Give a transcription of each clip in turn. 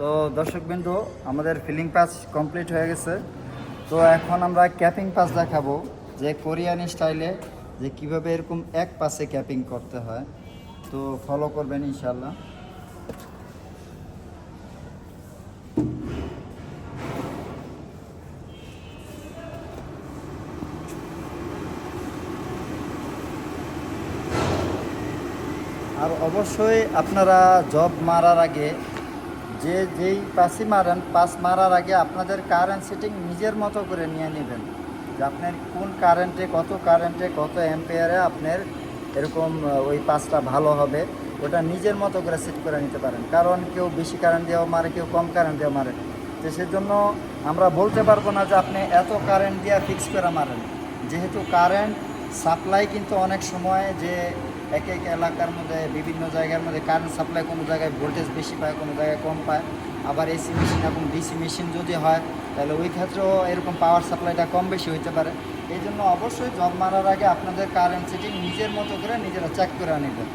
তো দর্শকবৃন্দ আমাদের ফিলিং পাস কমপ্লিট হয়ে গেছে। তো এখন আমরা ক্যাপিং পাস দেখাবো, যে কোরিয়ান স্টাইলে যে কীভাবে এরকম এক পাশে ক্যাপিং করতে হয়। তো ফলো করবেন ইনশাল্লাহ আর অবশ্যই আপনারা জব মারার আগে যে যেই পাসই মারেন পাস মারার আগে আপনাদের কারেন্ট সেটিং নিজের মতো করে নিয়ে নেবেন। যে আপনার কোন কারেন্টে কত কারেন্টে কত অ্যাম্পেয়ারে আপনার এরকম ওই পাসটা ভালো হবে। ওটা নিজের মতো করে সেট করে নিতে পারেন। কারণ কেউ বেশি কারেন্ট দিয়েও মারে, কেউ কম কারেন্ট দিয়েও মারে। তো সেজন্য আমরা বলতে পারব না যে আপনি এত কারেন্ট দিয়ে ফিক্স করে মারেন। যেহেতু কারেন্ট সাপ্লাই কিন্তু অনেক সময় যে এক এক এলাকার মধ্যে, বিভিন্ন জায়গার মধ্যে কারেন্ট সাপ্লাই কোনো জায়গায় ভোল্টেজ বেশি পায়, কোনো জায়গায় কম পায়। আবার এসি মেশিন এবং ডিসি মেশিন যদি হয়, তাহলে ওই ক্ষেত্রেও এরকম পাওয়ার সাপ্লাইটা কম বেশি হইতে পারে। এই জন্য অবশ্যই জব মারার আগে আপনাদের কারেন্ট সেটিং নিজের মতো করে নিজেরা চেক করে নেবেন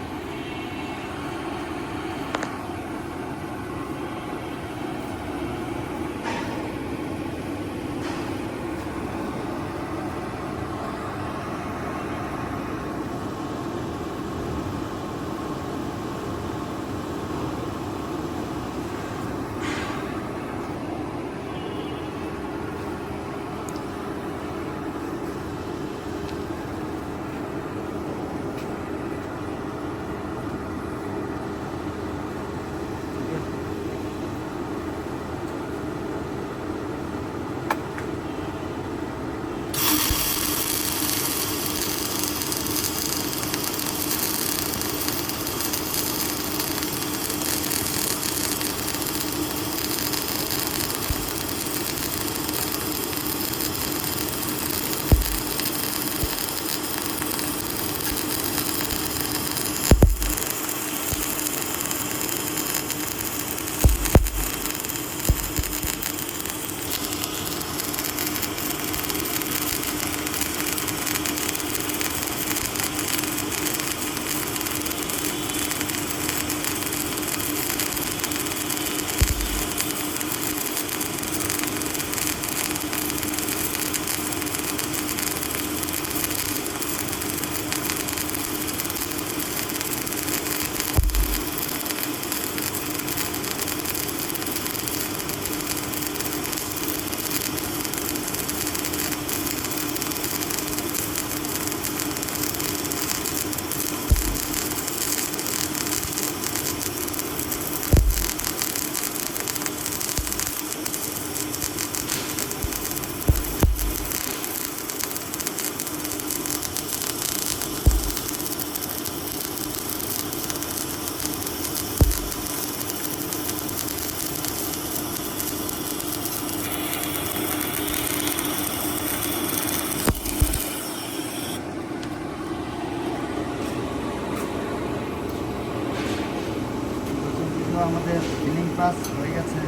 আমাদের ফিলিং পাস হয়ে গেছে।